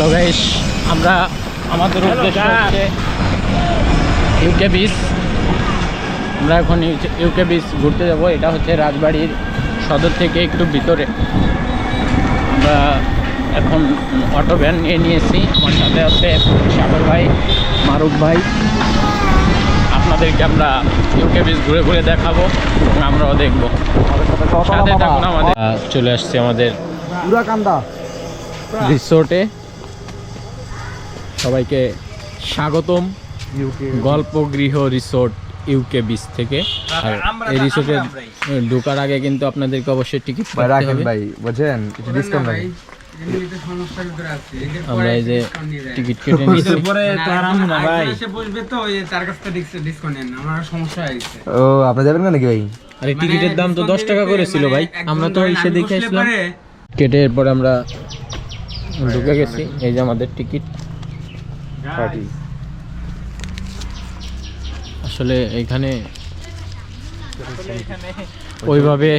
Hello guys আমরা আমাদের উদ্দেশ্য হচ্ছে ইউকে বিচ আমরা এখন ইউকে বিচ ঘুরতে যাব এটা হচ্ছে রাজবাড়ির সদর থেকে একটু ভিতরে। আমরা এখন অটো ভ্যান নিয়ে নিয়েছি আমার সাথে আছে সাগর ভাই মারুফ ভাই। আপনাদেরকে আমরা ইউকে বিচ ঘুরে ঘুরে দেখাবো এবং আমরাও দেখব। সাথে থাকুন আমাদের। চলে আসছে আমাদের রিসোর্টে সবাইকে স্বাগতম। গল্প গৃহ রিসোর্ট ইউকে বিচ থেকে। আর এই রিসোর্টে ঢোকার আগে কিন্তু আপনাদেরকে অবশ্যই টিকিট ভাই কাটতে রাখেন হবে। ভাই ডিসকাউন্ট রাখেন। আমরা এই যে টিকিট কেটে নিয়েছি পরে তো আমু না ভাই। এসে বসবে তো ওই তার কাছ থেকে ডিসকাউন্ট নেন। আমার সমস্যা ও আপনি যাবেন না নাকি ভাই? আরে টিকিটের দাম তো দশ টাকা করে ছিল ভাই। আমরা তো এসে দেখে আসলাম। কেটে এরপরে আমরা ঢুকে গেছি। এই যে আমাদের টিকিট আসলে এখানে ওইভাবে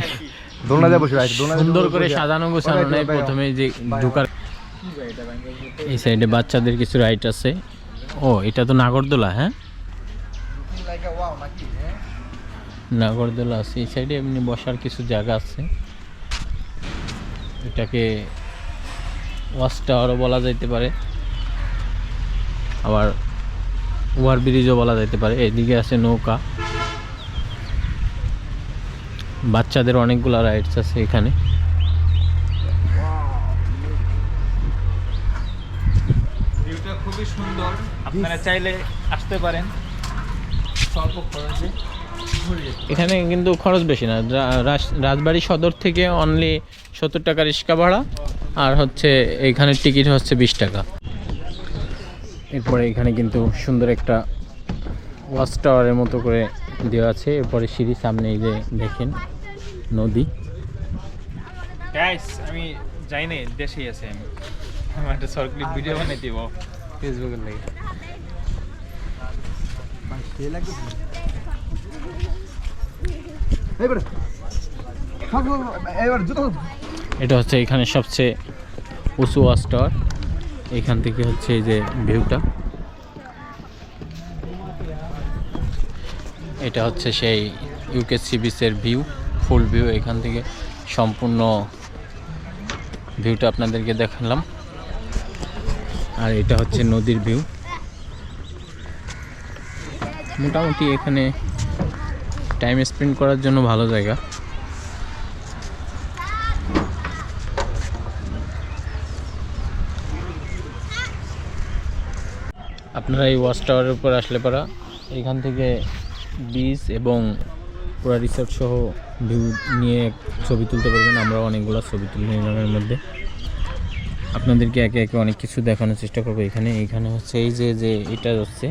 সুন্দর করে সাজানো গোছানো নেই প্রথমে যে ঢোকার এই সাইডে বাচ্চাদের কিছু রাইট আছে। ও এটা তো নাগরদোলা হ্যাঁ? নাগরদোলা আছে এই সাইডে এমনি বসার কিছু জায়গা আছে। এটাকে ওয়াচ টাওয়ারও বলা যাইতে পারে। আবার ওভার ব্রিজও বলা যেতে পারে। এদিকে আছে নৌকা। বাচ্চাদের অনেকগুলো রাইডস আছে এখানে। ভিউটা খুবই সুন্দর। আপনারা চাইলে আসতে পারেন। স্বল্প খরচে। এখানে কিন্তু খরচ বেশি না। রাজবাড়ী সদর থেকে অনলি সত্তর টাকা রিক্সা ভাড়া। আর হচ্ছে এইখানের টিকিট হচ্ছে বিশ টাকা। এরপরে এখানে কিন্তু সুন্দর একটা ওয়াচ টাওয়ারের মতো করে দেওয়া আছে। এরপরে সিঁড়ি সামনে এই যে দেখেন নদী। আমি যাই নাই দেশেই আছি আমি। আমার একটা শর্ট ক্লিপ ভিডিও বানাই দিব। লাগে। এটা হচ্ছে এখানে সবচেয়ে উঁচু ওয়াচ টাওয়ার। এখান থেকে হচ্ছে এই যে ভিউটা। এটা হচ্ছে সেই ইউকে সি বিচের ভিউ ফুল ভিউ এখান থেকে সম্পূর্ণ ভিউটা আপনাদেরকে দেখালাম। আর এটা হচ্ছে নদীর ভিউ মোটামুটি এখানে টাইম স্পেন্ড করার জন্য ভালো জায়গা। আপনারা এই ওয়াচ টাওয়ারের উপর আসলে পারা। এখান থেকে বিচ এবং পুরো রিসোর্ট সহ ভিউ নিয়ে ছবি তুলতে পারবেন। আমরা অনেকগুলো ছবি তুলে নিলাম এর মধ্যে। আপনাদেরকে একে একে অনেক কিছু দেখানোর চেষ্টা করব এখানে। এখানে হচ্ছে এই যে যে এটা হচ্ছে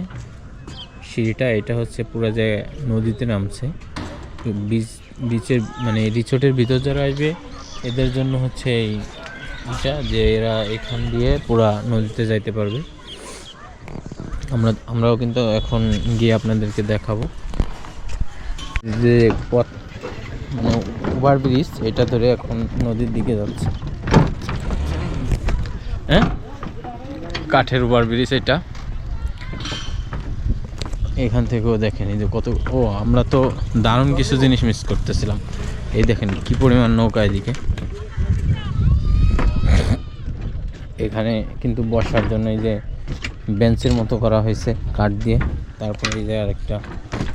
সিঁড়িটা, এটা হচ্ছে পুরো যে নদীতে নামছে। বিচ বিচের মানে রিসোর্টের ভিতর যারা আসবে, এদের জন্য হচ্ছে এই এটা যে এরা এখান দিয়ে পুরা নদীতে যাইতে পারবে। আমরা, আমরাও কিন্তু এখন গিয়ে আপনাদেরকে দেখাবো। যে পথ মানে ওভার ব্রিজ এটা ধরে এখন নদীর দিকে যাচ্ছে। হ্যাঁ? কাঠের ওভার ব্রিজ এটা। এখান থেকেও দেখেন যে কত, ও, আমরা তো দারুণ কিছু জিনিস মিস করতেছিলাম। এই দেখেন কি পরিমাণ নৌকা এদিকে। এখানে কিন্তু বসার জন্য এই যে বেঞ্চের মতো করা হয়েছে, কাঠ দিয়ে। তারপরে এই যে আরেকটা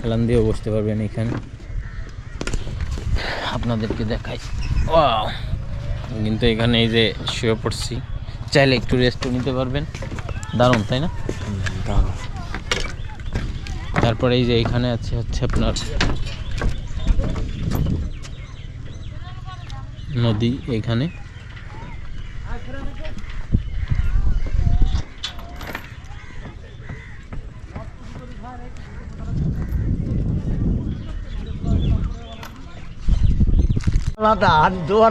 হেলান দিয়েও বসতে পারবেন এখানে। আপনাদেরকে দেখাই। ওয়াও! কিন্তু এখানে এই যে শুয়ে পড়ছি। চাইলে একটু রেস্টও নিতে পারবেন। দারুণ, তাই না? তারপরে এই যে এখানে আছে হচ্ছে আপনার নদী এখানে।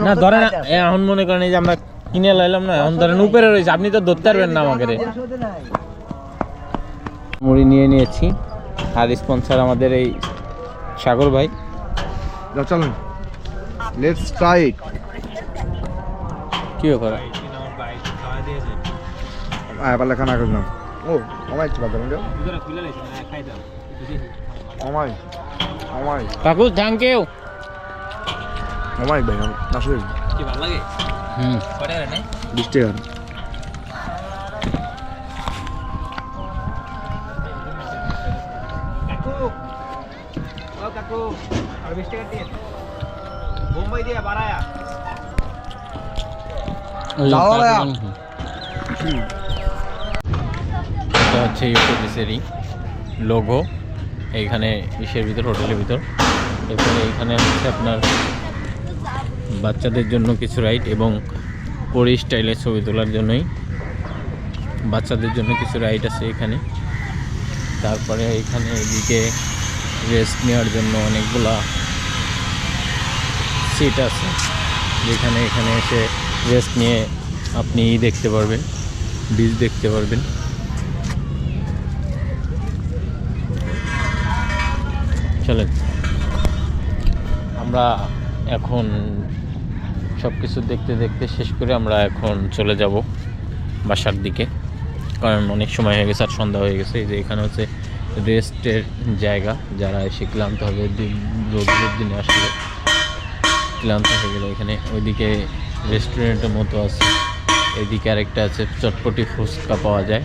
না ধরেন এখন মনে করেন এই যে আমরা কিনে লাইলাম না এখন ধরেন উপরে রয়েছে আপনি তো ধরতে পারবেন না আমাকে রে। মুড়ি নিয়ে নিয়েছি। আর স্পন্সর আমাদের এই সাগর ভাই। চলুন। লেটস ট্রাই ইট কি ব্যাপার? আয় খানা করলাম ও আমায় একটু দাও আমায় আমায়। কাকু থ্যাংক ইউ আমায় ভাই আসলে কি ভালো লাগে? হুম। কটা রে বিশ টাকা কাকু আর 20 টাকা দিন বোম্বাই দিয়ে বাড়ায়া এটা হচ্ছে লোগো এইখানে ইসের ভিতর হোটেলের ভিতর। এরপরে এইখানে হচ্ছে আপনার বাচ্চাদের জন্য কিছু রাইড এবং পরি স্টাইলে ছবি তোলার জন্যই বাচ্চাদের জন্য কিছু রাইড আছে এখানে। তারপরে এখানে এদিকে রেস্ট নেওয়ার জন্য অনেকগুলা সিট আছে। যেখানে এখানে এসে রেস্ট নিয়ে আপনি দেখতে পারবেন বীজ দেখতে পারবেন। চলেন। আমরা এখন সব কিছু দেখতে দেখতে শেষ করে আমরা এখন চলে যাব বাসার দিকে। কারণ অনেক সময় হয়ে গেছে আর সন্ধ্যা হয়ে গেছে। এই যে এখানে হচ্ছে রেস্টের জায়গা, যারা এসে ক্লান্ত হবে, দিন রোদ রোদ দিনে আসলে ক্লান্ত হয়ে গেলে এখানে ওইদিকে রেস্টুরেন্টের মতো আছে। এইদিকে আরেকটা আছে চটপটি ফুচকা পাওয়া যায়।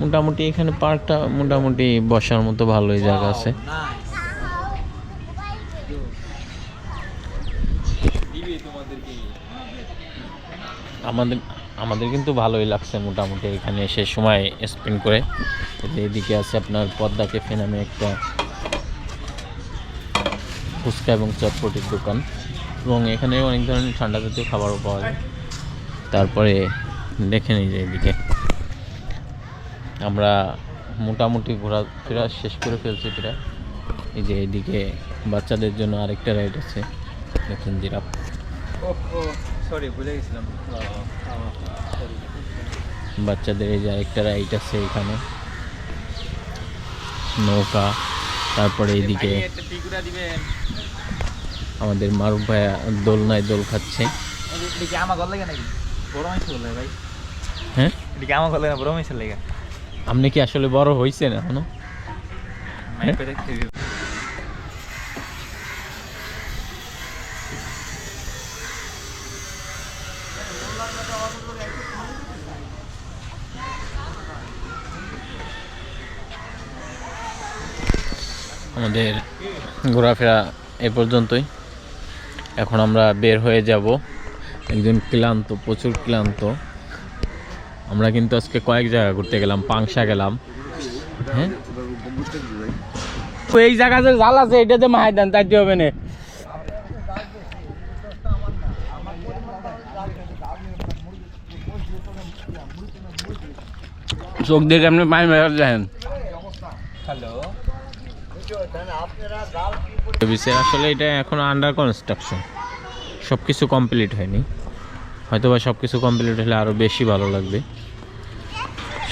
মোটামুটি এখানে পার্কটা মোটামুটি বসার মতো ভালোই জায়গা আছে। আমাদের আমাদের কিন্তু ভালোই লাগছে মোটামুটি এখানে এসে সময় স্পেন্ড করে। এদিকে আছে আপনার পদ্মা ক্যাফে নামে একটা ফুচকা এবং চটপটির দোকান। এবং এখানে অনেক ধরনের ঠান্ডা জাতীয় খাবারও পাওয়া যায়। তারপরে দেখে নিই যে এদিকে। আমরা মোটামুটি ঘোরাফেরা শেষ করে ফেলছি প্রায়। এই যে এইদিকে বাচ্চাদের জন্য আরেকটা রাইড আছে। দেখুন জিরাফ। সরি ভুলে গেছিলাম। বাচ্চাদের এই যে আরেকটা রাইড আছে এখানে। নৌকা তারপরে এইদিকে টিকুরা দিবেন। আমাদের মারুফ ভাইয়া দোলনায় দোল খাচ্ছে। ভাই। হ্যাঁ? আপনি কি আসলে বড় হয়েছেন এখনও? আমাদের ঘোরাফেরা এ পর্যন্তই। এখন আমরা বের হয়ে যাব। একজন ক্লান্ত প্রচুর ক্লান্ত। আমরা কিন্তু আজকে কয়েক জায়গা ঘুরতে গেলাম পাংশা গেলাম। হ্যাঁ? এই জায়গা যে জাল আছে এটাতে মাহাই দেন তাইতে হবে না। চোখ দেখে আপনি পানি মেরে দেখেন? আসলে এটা এখন আন্ডার কনস্ট্রাকশন সব কিছু কমপ্লিট হয়নি। হয়তো বা সব কিছু কমপ্লিট হলে আরও বেশি ভালো লাগবে।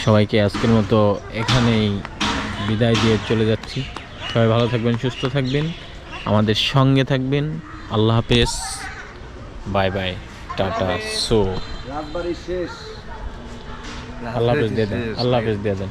সবাইকে আজকের মতো এখানেই বিদায় দিয়ে চলে যাচ্ছি। সবাই ভালো থাকবেন সুস্থ থাকবেন। আমাদের সঙ্গে থাকবেন। আল্লাহ হাফেজ। Bye bye. টাটা। সো রাতবাড়ি শেষ। I love his dead end. I love his dead.